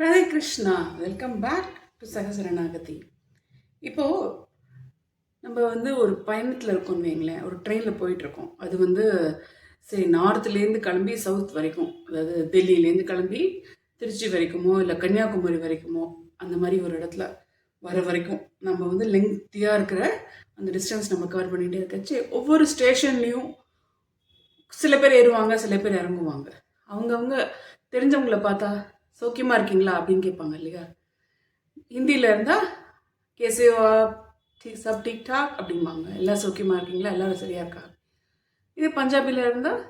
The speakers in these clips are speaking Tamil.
Radhe Krishna welcome back to Sahasaranagathi. இப்போது நம்ம வந்து ஒரு பயணத்தில் இருக்கோம்னு வைங்களேன் ஒரு ட்ரெயினில் போயிட்டுருக்கோம். அது வந்து சரி நார்த்துலேருந்து கிளம்பி சவுத் வரைக்கும் அதாவது டெல்லியிலேருந்து கிளம்பி திருச்சி வரைக்குமோ இல்லை கன்னியாகுமரி வரைக்குமோ அந்த மாதிரி ஒரு இடத்துல வர வரைக்கும் நம்ம வந்து லெங்க்த்தியாக இருக்கிற அந்த டிஸ்டன்ஸ் நம்ம கவர் பண்ணிகிட்டே இருக்கச்சு ஒவ்வொரு ஸ்டேஷன்லேயும் சில பேர் ஏறுவாங்க சில பேர் இறங்குவாங்க. அவங்கவுங்க தெரிஞ்சவங்கள பார்த்தா சௌக்கியமாக இருக்கீங்களா அப்படின்னு கேட்பாங்க இல்லையா? ஹிந்தியில் இருந்தால் கேசேவா டி சப் டிக் டாக் அப்படிம்பாங்க. எல்லாம் சௌக்கியமாக இருக்கீங்களா? எல்லோரும் சரியாக இருக்கா? இதே பஞ்சாபியில் இருந்தால்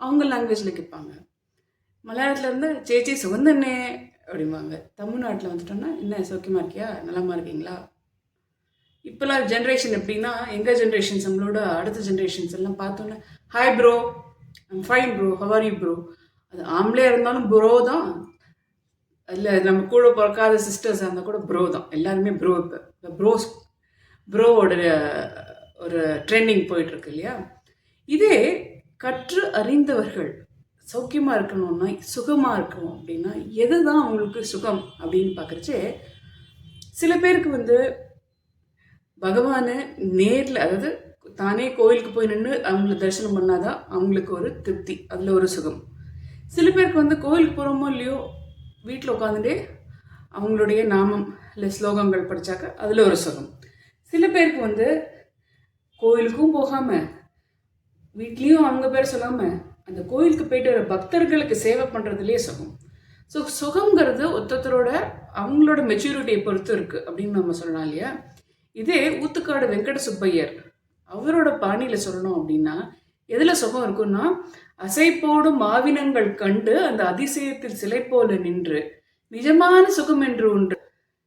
அவங்க லாங்குவேஜில் கேட்பாங்க. மலையாளத்தில் இருந்தால் சேச்சி சுகந்தண்ணே அப்படிம்பாங்க. தமிழ்நாட்டில் வந்துட்டோன்னா என்ன சௌக்கியமாக இருக்கியா? நலமாக இருக்கீங்களா? இப்போல்லாம் ஜென்ரேஷன் எப்படின்னா எங்கள் ஜென்ரேஷன்ஸ் நம்மளோட அடுத்த ஜென்ரேஷன்ஸ் எல்லாம் பார்த்தோன்னே hi bro I'm fine bro how are you bro அது ஆம்பளையாக இருந்தாலும் ப்ரோ தான். இல்லை நம்ம கூட பிறக்காத சிஸ்டர்ஸாக இருந்தால் கூட ப்ரோ தான். எல்லாருமே ப்ரோ இப்போ. ப்ரோஸ் ப்ரோவோட ஒரு ட்ரெண்டிங் போயிட்டுருக்கு இல்லையா? இதே கற்று அறிந்தவர்கள் சௌக்கியமாக இருக்கணும்னா சுகமாக இருக்கணும் அப்படின்னா எது தான் அவங்களுக்கு சுகம் அப்படின்னு பார்க்குறச்சே சில பேருக்கு வந்து பகவானை நேரில் அதாவது தானே கோயிலுக்கு போய் நின்று அவங்கள தரிசனம் பண்ணாதான் அவங்களுக்கு ஒரு திருப்தி அதில் ஒரு சுகம். சில பேருக்கு வந்து கோயிலுக்கு போகிறோமோ இல்லையோ வீட்டில் உட்காந்துட்டே அவங்களுடைய நாமம் இல்லை ஸ்லோகங்கள் படித்தாக்க அதில் ஒரு சுகம். சில பேருக்கு வந்து கோயிலுக்கும் போகாமல் வீட்லேயும் அவங்க பேர் சொல்லாமல் அந்த கோயிலுக்கு போயிட்டு வர பக்தர்களுக்கு சேவை பண்ணுறதுலேயே சுகம். ஸோ சுகங்கிறது ஒருத்தரோட அவங்களோட மெச்சூரிட்டியை பொறுத்து இருக்குது அப்படின்னு நம்ம சொல்லலாம் இல்லையா? இதே ஊத்துக்காடு வெங்கட சுப்பையர் அவரோட பாணியில் சொல்லணும் அப்படின்னா எதில் சுகம் இருக்குன்னா அசைப்போடும் மாவினங்கள் கண்டு அந்த அதிசயத்தில் சிலை போல நின்று நிஜமான சுகம் என்று ஒன்று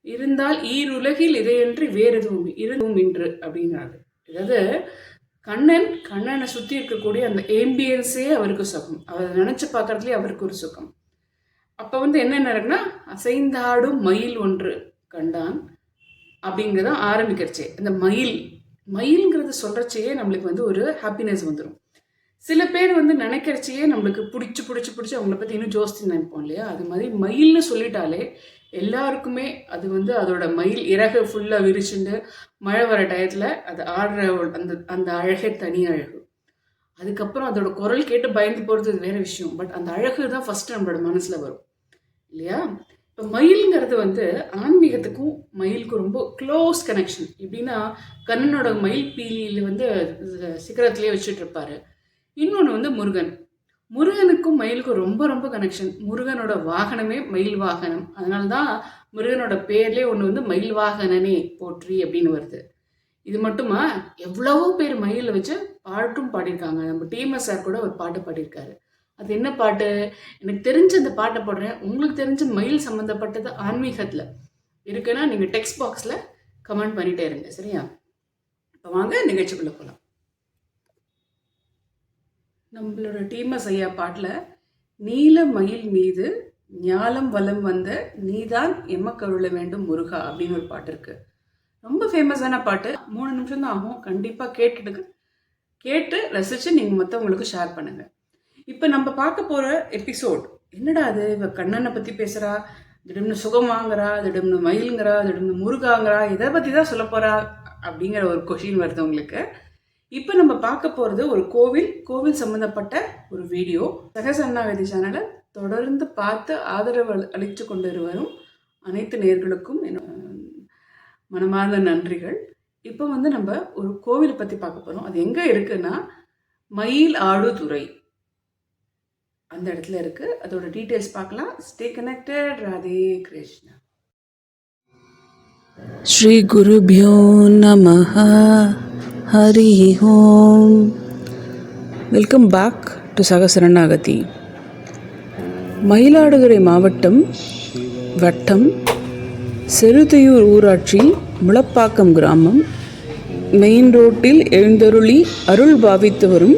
இருந்தால் ஈருலகில் இதையன்றி வேறு எதுவும் இருந்தும் இன்று அப்படிங்கிறாரு. அதாவது கண்ணன் கண்ணனை சுற்றி இருக்கக்கூடிய அந்த ஏம்பியன்ஸே அவருக்கு சுகம். அவர் நினச்சி பார்க்கறதுலேயே அவருக்கு ஒரு சுகம். அப்போ வந்து என்ன நடக்குன்னா அசைந்தாடும் மயில் ஒன்று கண்டான் அப்படிங்கிறத ஆரம்பிக்கிறச்சே. அந்த மயில் மயில்ங்கிறது சொல்கிறச்சையே நம்மளுக்கு வந்து ஒரு ஹாப்பினஸ் வந்துடும் சில பேர் வந்து நினைக்கிறச்சியே நம்மளுக்கு பிடிச்சி பிடிச்சி பிடிச்சி அவங்கள பற்றி இன்னும் ஜோஸ்தி நினைப்போம் இல்லையா? அது மாதிரி மயில்னு சொல்லிட்டாலே எல்லாருக்குமே அது வந்து அதோட மயில் இறகு ஃபுல்லாக விரிச்சுண்டு மழை வர டயத்தில் அது ஆடுற அந்த அந்த அழகே தனி அழகு. அதுக்கப்புறம் அதோட குரல் கேட்டு பயந்து போகிறது வேற விஷயம். பட் அந்த அழகு தான் ஃபஸ்ட்டு நம்மளோட மனசில் வரும். இல்லையா? இப்போ மயிலுங்கிறது வந்து ஆன்மீகத்துக்கும் மயிலுக்கும் ரொம்ப க்ளோஸ் கனெக்ஷன் எப்படின்னா கண்ணனோட மயில் பீலியில் வந்து சிகரத்துலேயே வச்சுட்டு இருப்பாரு. இன்னொன்று வந்து முருகன். முருகனுக்கும் மயிலுக்கும் ரொம்ப ரொம்ப கனெக்ஷன் முருகனோட வாகனமே மயில் வாகனம். அதனால தான் முருகனோட பேர்லேயே ஒன்று வந்து மயில் வாகனனே போற்றி அப்படின்னு வருது. இது மட்டுமா? எவ்வளவோ பேர் மயிலை வச்சு பாட்டும் பாடியிருக்காங்க. நம்ம டிஎம்எஸ் சார் கூட ஒரு பாட்டு பாடியிருக்காரு. அது என்ன பாட்டு? எனக்கு தெரிஞ்ச அந்த பாட்டை போடுறேன். உங்களுக்கு தெரிஞ்ச மயில் சம்மந்தப்பட்டது ஆன்மீகத்தில். இருக்குன்னா நீங்கள் டெக்ஸ்ட் பாக்ஸில் கமெண்ட் பண்ணிட்டே இருங்க. சரியா? இப்போ வாங்க நிகழ்ச்சிக்குள்ளே போகலாம் நம்மளோட டீமஸ் ஐயா பாட்டில் நீல மயில் மீது ஞாலம் வலம் வந்த நீதான் எம்மக்கருள வேண்டும் முருகா அப்படின்னு ஒரு பாட்டு இருக்கு. ரொம்ப ஃபேமஸான பாட்டு. மூணு நிமிஷம் தான் ஆகும். கண்டிப்பாக கேட்டுட்டு கேட்டு ரசித்து நீங்கள் மற்றவங்களுக்கு ஷேர் பண்ணுங்கள் இப்போ நம்ம பார்க்க போகிற எபிசோட் என்னடா அது? இவ கண்ணனை பற்றி பேசுகிறா திடம்னு சுகமாங்கிறா திடம்னு மயிலுங்கிறா திடம்னு முருகாங்கிறா. இதை பற்றி தான் சொல்ல போகிறா அப்படிங்கிற ஒரு கொஷின் வருது உங்களுக்கு. இப்போ நம்ம பார்க்க போகிறது ஒரு கோவில் கோவில் சம்மந்தப்பட்ட ஒரு வீடியோ. சகசன்னாவதி சேனலை தொடர்ந்து பார்த்து ஆதரவு அளித்து கொண்டு வரும் அனைத்து நேர்களுக்கும் மனமார்ந்த நன்றிகள். இப்போ வந்து நம்ம ஒரு கோவிலை பற்றி பார்க்க போகிறோம் அது எங்கே இருக்குன்னா மயில் ஆடுதுறை. அந்த இடத்துல இருக்குது அதோட டீட்டெயில்ஸ் பார்க்கலாம். Stay connected Radhe Krishna. Sri குருபியோ நமஹா. Hari Om. Welcome back to Sahasaranagathi Mayiladuthurai மாவட்டம் வட்டம் செருதையூர் ஊராட்சி முளப்பாக்கம் கிராமம். மெயின் ரோட்டில் எழுந்தருளி அருள் பாவித்து வரும்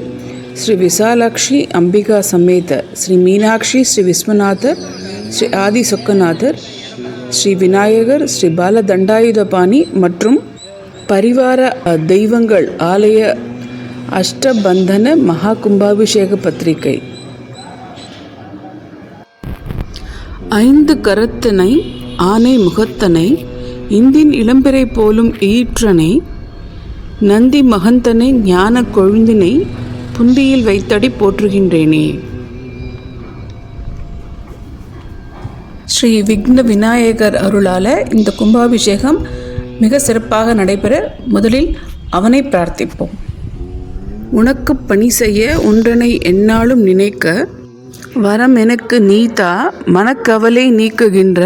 ஸ்ரீ விசாலாட்சி அம்பிகா சமேத ஸ்ரீ மீனாட்சி ஸ்ரீ விஸ்வநாதர் ஸ்ரீ ஆதி சொக்கநாதர் ஸ்ரீ விநாயகர் ஸ்ரீ பால தண்டாயுதபாணி மற்றும் பரிவார தெய்வங்கள் ஆலய அஷ்டபந்தன மகா கும்பாபிஷேக பத்திரிகை. ஐந்து கரத்தனை ஆனை முகத்தனை இந்தின் இளம்பிறை போலும் ஈற்றனை நந்தி மகந்தனை ஞான கொழுந்தினை புந்தியில் வைத்தடி போற்றுகின்றேனே. ஸ்ரீ விக்ன விநாயகர் அருளால் இந்த கும்பாபிஷேகம் மிக சிறப்பாக நடைபெற முதலில் அவனை பிரார்த்திப்போம். உனக்கு பணி செய்ய ஒன்றனை என்னாலும் நினைக்க வரம் எனக்கு நீதா மனக்கவலை நீக்குகின்ற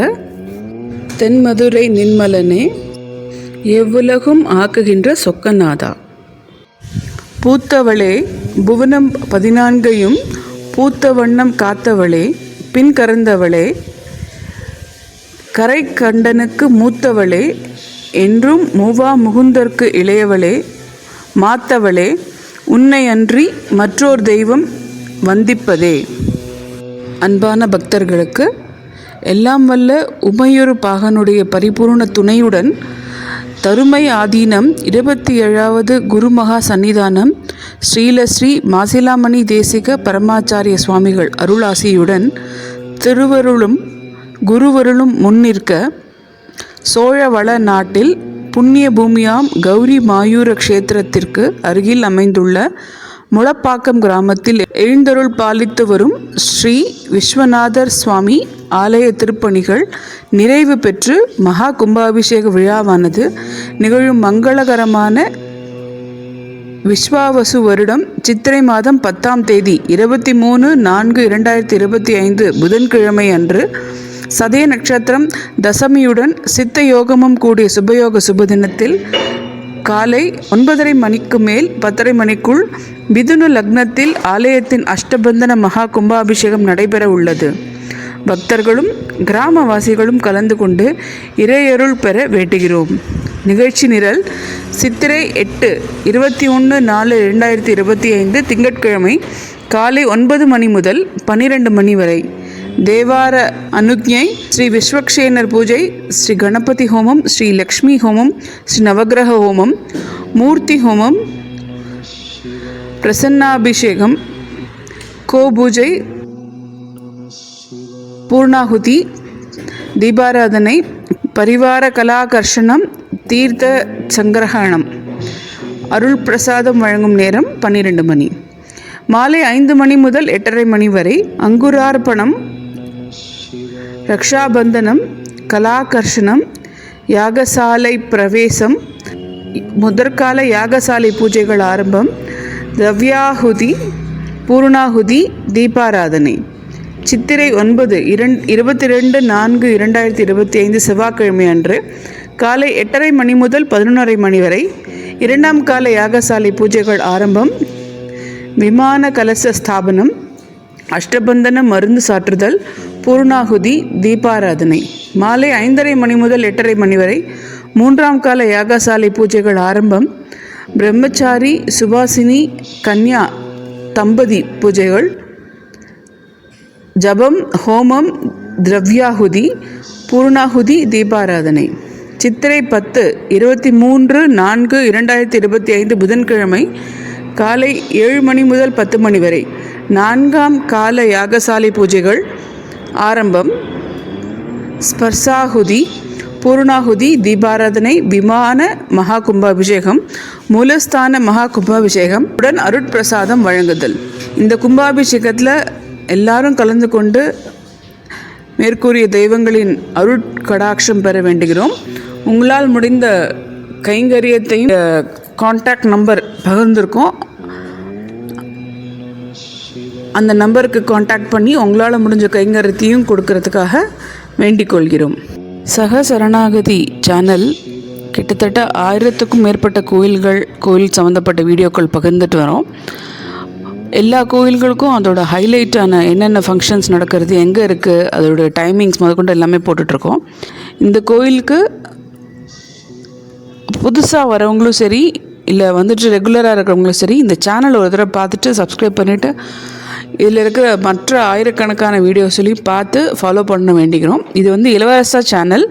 தென்மதுரை நின்மலனே எவ்வுலகும் ஆக்குகின்ற சொக்கநாதா. பூத்தவளே புவனம் பதினான்கையும் பூத்த வண்ணம் காத்தவளே பின் கறந்தவளே கரை கண்டனுக்கு மூத்தவளே என்றும் மூவா முகுந்தற்கு இளையவளே மாத்தவளே உன்னை அன்றி மற்றோர் தெய்வம் வந்திப்பதே. அன்பான பக்தர்களுக்கு எல்லாம் வல்ல உமையொரு பாகனுடைய பரிபூர்ண துணையுடன் தருமை ஆதீனம் இருபத்தி ஏழாவது குருமகா சன்னிதானம் ஸ்ரீலஸ்ரீ மாசிலாமணி தேசிக பரமாச்சாரிய சுவாமிகள் அருளாசியுடன் திருவருளும் குருவருளும் முன்னிற்க சோழவள நாட்டில் புண்ணிய பூமியாம் கௌரி மாயூர க்ஷேத்திரத்திற்கு அருகில் அமைந்துள்ள முளப்பாக்கம் கிராமத்தில் எழுந்தருள் பாலித்து வரும் ஸ்ரீ விஸ்வநாதர் சுவாமி ஆலய திருப்பணிகள் நிறைவு பெற்று மகா கும்பாபிஷேக விழாவானது நிகழும் மங்களகரமான விஸ்வாவசு வருடம் சித்திரை மாதம் பத்தாம் தேதி இருபத்தி மூணு நான்கு இரண்டாயிரத்தி இருபத்தி ஐந்து புதன்கிழமை அன்று சதய நட்சத்திரம் தசமியுடன் சித்த யோகமும் கூடிய சுபயோக சுபதினத்தில் காலை ஒன்பதரை மணிக்கு மேல் பத்தரை மணிக்குள் மிதுன லக்னத்தில் ஆலயத்தின் அஷ்டபந்தன மகா கும்பாபிஷேகம் நடைபெற உள்ளது. பக்தர்களும் கிராமவாசிகளும் கலந்து கொண்டு இறையருள் பெற வேண்டுகிறோம். நிகழ்ச்சி நிரல் சித்திரை எட்டு இருபத்தி ஒன்று நாலு ரெண்டாயிரத்தி இருபத்தி ஐந்து திங்கட்கிழமை காலை ஒன்பது மணி முதல் பன்னிரெண்டு மணி வரை. தேவார அனுஜை ஸ்ரீ விஸ்வக்ஷேனர் பூஜை ஸ்ரீ கணபதி ஹோமம் ஸ்ரீ லக்ஷ்மி ஹோமம் ஸ்ரீ நவகிரக ஹோமம் மூர்த்தி ஹோமம் பிரசன்னாபிஷேகம் கோபூஜை பூர்ணாகுதி தீபாராதனை பரிவார கலாகர்ஷணம் தீர்த்த சங்கிரகணம். அருள் பிரசாதம் வழங்கும் நேரம் பன்னிரெண்டு மணி. மாலை ஐந்து மணி முதல் எட்டரை மணி வரை அங்குரார்ப்பணம் ரக்ஷாபந்தனம் கலாகர்ஷணம் யாகசாலை பிரவேசம் முதற்கால யாகசாலை பூஜைகள் ஆரம்பம் திரவியாகுதி பூர்ணாகுதி தீபாராதனை. சித்திரை ஒன்பது இரண் இருபத்தி ரெண்டு நான்கு இரண்டாயிரத்தி இருபத்தி ஐந்து செவ்வாய்க்கிழமை அன்று காலை எட்டரை மணி முதல் பதினொன்றரை மணி வரை இரண்டாம் கால யாகசாலை பூஜைகள் ஆரம்பம் விமான கலச ஸ்தாபனம் அஷ்டபந்தன மருந்து சாற்றுதல் பூர்ணாகுதி தீபாராதனை. மாலை ஐந்தரை மணி முதல் எட்டரை மணி வரை மூன்றாம் கால யாகசாலை பூஜைகள் ஆரம்பம். பிரம்மச்சாரி சுபாசினி கன்யா தம்பதி பூஜைகள். ஜபம் ஹோமம் திரவ்யாகுதி பூர்ணாகுதி தீபாராதனை. சித்திரை பத்து இருபத்தி மூன்று நான்கு இரண்டாயிரத்தி இருபத்தி ஐந்து புதன்கிழமை காலை ஏழு மணி முதல் பத்து மணி வரை. நான்காம் கால யாகசாலை பூஜைகள் ஆரம்பம். ஸ்பர்சாகுதி பூர்ணாகுதி தீபாராதனை விமான மகா கும்பாபிஷேகம் மூலஸ்தான மகா கும்பாபிஷேகம் உடன் அருட்பிரசாதம் வழங்குதல். இந்த கும்பாபிஷேகத்தில் எல்லாரும் கலந்து கொண்டு மேற்கூறிய தெய்வங்களின் அருட்கடாட்சம் பெற வேண்டுகிறோம். உங்களால் முடிந்த கைங்கரியத்தையும் காண்டாக்ட் நம்பர் பகிர்ந்திருக்கோம். அந்த நம்பருக்கு காண்டாக்ட் பண்ணி உங்களால் முடிஞ்ச கைங்கரத்தையும் கொடுக்கறதுக்காக வேண்டிக் கொள்கிறோம். சக சரணாகதி சேனல் கிட்டத்தட்ட ஆயிரத்துக்கும் மேற்பட்ட கோயில்கள் கோயில் சம்மந்தப்பட்ட வீடியோக்கள் பகிர்ந்துட்டு வரோம். எல்லா கோயில்களுக்கும் அதோட ஹைலைட்டான என்னென்ன ஃபங்க்ஷன்ஸ் நடக்கிறது எங்கே இருக்குது அதோடய டைமிங்ஸ் முதற்கொண்டு எல்லாமே போட்டுட்ருக்கோம் இந்த கோயிலுக்கு புதுசாக வரவங்களும் சரி இல்லை வந்துட்டு ரெகுலராக இருக்கிறவங்களும் சரி இந்த சேனல் ஒரு தடவை பார்த்துட்டு சப்ஸ்கிரைப் பண்ணிவிட்டு இதில் இருக்கிற மற்ற ஆயிரக்கணக்கான வீடியோஸ்லையும் பார்த்து ஃபாலோ பண்ண வேண்டிக்கிறோம். இது வந்து இளவரசா சேனல்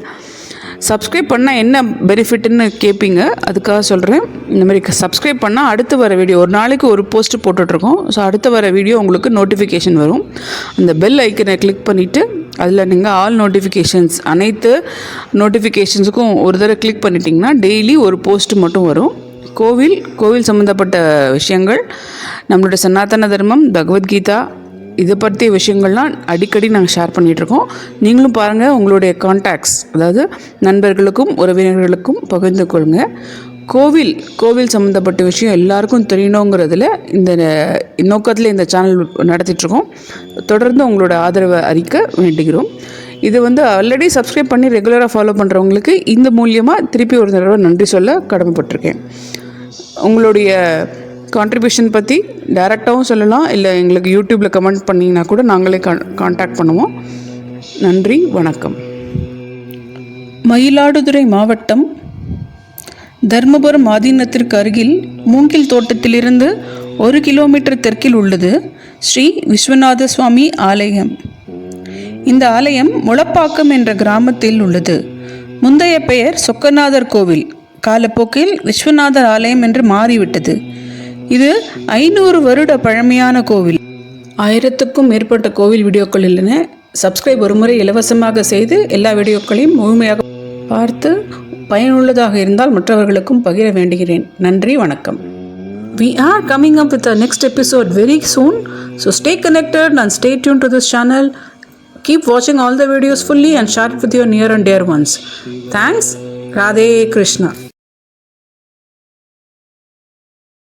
சப்ஸ்கிரைப் பண்ணால் என்ன பெனிஃபிட்னு கேட்பீங்க அதுக்காக சொல்கிறேன் இந்த மாதிரி சப்ஸ்கிரைப் பண்ணால் அடுத்து வர வீடியோ ஒரு நாளைக்கு ஒரு போஸ்ட் போட்டுட்ருக்கோம். ஸோ அடுத்து வர வீடியோ உங்களுக்கு நோட்டிஃபிகேஷன் வரும். அந்த பெல் ஐக்கனை கிளிக் பண்ணிவிட்டு அதில் நீங்கள் ஆல் நோட்டிஃபிகேஷன்ஸ் அனைத்து நோட்டிஃபிகேஷன்ஸுக்கும் ஒரு தடவை கிளிக் பண்ணிட்டீங்கன்னா டெய்லி ஒரு போஸ்ட் மட்டும் வரும். கோவில் கோவில் சம்மந்தப்பட்ட விஷயங்கள் நம்மளுடைய சனாதன தர்மம் பகவத்கீதா இதை பற்றிய விஷயங்கள்லாம் அடிக்கடி நாங்கள் ஷேர் பண்ணிகிட்ருக்கோம் நீங்களும் பாருங்கள் உங்களுடைய கான்டாக்ட்ஸ் அதாவது நண்பர்களுக்கும் உறவினர்களுக்கும் பகிர்ந்து கொள்ளுங்க. கோவில் கோவில் சம்மந்தப்பட்ட விஷயம் எல்லாருக்கும் தெரியணுங்கிறதுல இந்த நோக்கத்தில் இந்த சேனல் நடத்திட்டுருக்கோம். தொடர்ந்து உங்களோட ஆதரவை அறிக்க வேண்டுகிறோம். இது வந்து ஆல்ரெடி சப்ஸ்கிரைப் பண்ணி ரெகுலராக ஃபாலோ பண்ணுறவங்களுக்கு இந்த மூலியமாக திருப்பி ஒரு தடவை நன்றி சொல்ல கடமைப்பட்டிருக்கேன். உங்களுடைய கான்ட்ரிபியூஷன் பற்றி டைரெக்டாகவும் சொல்லலாம். இல்லை எங்களுக்கு யூடியூப்பில் கமெண்ட் பண்ணிங்கன்னா கூட நாங்களே கான் கான்டாக்ட் பண்ணுவோம். நன்றி வணக்கம். மயிலாடுதுறை மாவட்டம் தர்மபுரம் ஆதீனத்திற்கு அருகில் மூங்கில் தோட்டத்திலிருந்து ஒரு கிலோமீட்டர் தெற்கில் உள்ளது ஸ்ரீ விஸ்வநாத சுவாமி ஆலயம். இந்த ஆலயம் முளப்பாக்கம் என்ற கிராமத்தில் உள்ளது. முந்தைய பெயர் சொக்கநாதர் கோவில். காலப்போக்கில் விஸ்வநாதர் ஆலயம் என்று மாறிவிட்டது. இது ஐநூறு வருட பழமையான கோவில் ஆயிரத்துக்கும் மேற்பட்ட கோவில் வீடியோக்கள் உள்ளன சப்ஸ்கிரைப் ஒருமுறை இலவசமாக செய்து எல்லா வீடியோக்களையும் முழுமையாக பார்த்து பயனுள்ளதாக இருந்தால் மற்றவர்களுக்கும் பகிர வேண்டுகிறேன் நன்றி வணக்கம் We are coming up with the next episode very soon, so stay connected and stay tuned to this channel. Keep watching all the videos fully and share it with your near and dear ones. Thanks, Radhe Krishna.